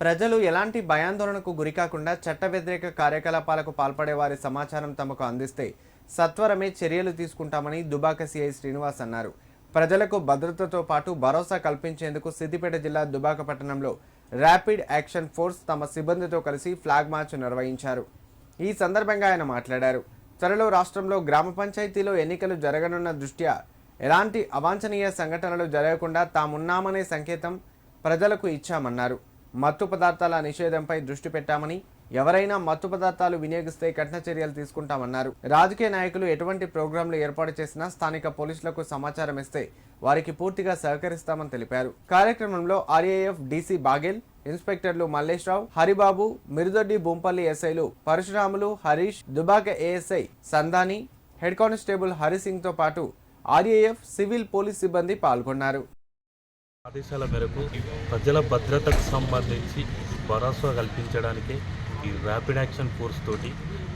ప్రజలు ఎలాంటి భయాందోళనకు గురికాకుండా చట్ట వ్యతిరేక కార్యకలాపాలకు పాల్పడే వారి సమాచారం తమకు అందిస్తే సత్వరమే చర్యలు తీసుకుంటామని దుబాక సిఐ శ్రీనివాస్ అన్నారు. ప్రజలకు భద్రతతో పాటు భరోసా కల్పించేందుకు సిద్దిపేట జిల్లా దుబాక పట్టణంలో ర్యాపిడ్ యాక్షన్ ఫోర్స్ తమ సిబ్బందితో కలిసి ఫ్లాగ్ మార్చ్ నిర్వహించారు. ఈ సందర్భంగా ఆయన మాట్లాడారు. త్వరలో రాష్ట్రంలో గ్రామ పంచాయతీలో ఎన్నికలు జరగనున్న దృష్ట్యా ఎలాంటి అవాంఛనీయ సంఘటనలు జరగకుండా తామున్నామనే సంకేతం ప్రజలకు ఇచ్చామన్నారు. మత్తు పదార్థాల నిషేధంపై దృష్టి పెట్టామని ఎవరైనా మత్తు పదార్థాలు వినియోగిస్తే కఠిన చర్యలు తీసుకుంటామన్నారు. రాజకీయ నాయకులు ఎటువంటి ప్రోగ్రాంలు ఏర్పాటు చేసినా స్థానిక పోలీసులకు సమాచారం ఇస్తే వారికి పూర్తిగా సహకరిస్తామని తెలిపారు. కార్యక్రమంలో ఆర్ఏఎఫ్ డీసీ బాగేల్ ఇన్స్పెక్టర్లు మల్లేశ్రావు హరిబాబు మిరుదొడ్డి బొంపల్లి ఎస్ఐలు Parashuramulu Harish Dubaka ASI Sandani head constable హరిసింగ్తో పాటు ఆర్ఏఎఫ్ సివిల్ పోలీస్ సిబ్బంది పాల్గొన్నారు. ఆదేశాల మేరకు ప్రజల భద్రతకు సంబంధించి భరోసా కల్పించడానికి ఈ ర్యాపిడ్ యాక్షన్ ఫోర్స్ తోటి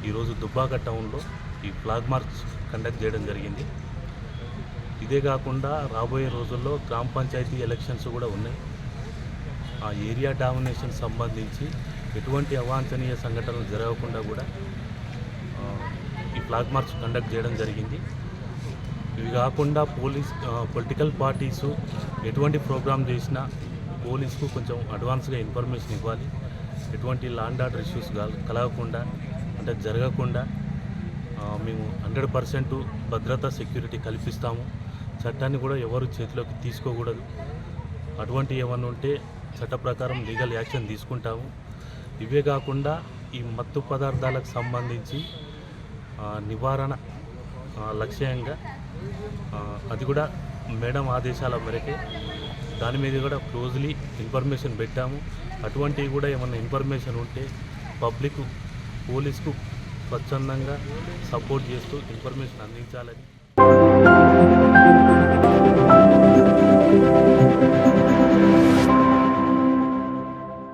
ఈరోజు దుబ్బాక టౌన్లో ఈ ఫ్లాగ్ మార్చ్ కండక్ట్ చేయడం జరిగింది. ఇదే కాకుండా రాబోయే రోజుల్లో గ్రామ పంచాయతీ ఎలక్షన్స్ కూడా ఉన్నాయి. ఆ ఏరియా డామినేషన్ సంబంధించి ఎటువంటి అవాంఛనీయ సంఘటనలు జరగకుండా కూడా ఈ ఫ్లాగ్ మార్చ్ కండక్ట్ చేయడం జరిగింది. ఇవి కాకుండా పోలీస్ పొలిటికల్ పార్టీసు ఎటువంటి ప్రోగ్రామ్ చేసినా పోలీస్కు కొంచెం అడ్వాన్స్గా ఇన్ఫర్మేషన్ ఇవ్వాలి. ఎటువంటి లాండ్ ఆర్డర్ ఇష్యూస్ కలగకుండా అంటే జరగకుండా మేము హండ్రెడ్ పర్సెంట్ భద్రత సెక్యూరిటీ కల్పిస్తాము. చట్టాన్ని కూడా ఎవరు చేతిలోకి తీసుకోకూడదు. అటువంటి ఏమన్నా ఉంటే చట్ట ప్రకారం లీగల్ యాక్షన్ తీసుకుంటాము. ఇవే కాకుండా ఈ మత్తు పదార్థాలకు సంబంధించి నివారణ లక్ష్యంగా అది కూడా మేడం ఆదేశాల మేరకే. దాని మీద కూడా క్లోజ్లీ ఇన్ఫర్మేషన్ పెట్టాము. అటువంటివి కూడా ఏమన్నా ఇన్ఫర్మేషన్ ఉంటే పబ్లిక్ పోలీస్కు స్వచ్ఛందంగా సపోర్ట్ చేస్తూ ఇన్ఫర్మేషన్ అందించాలని.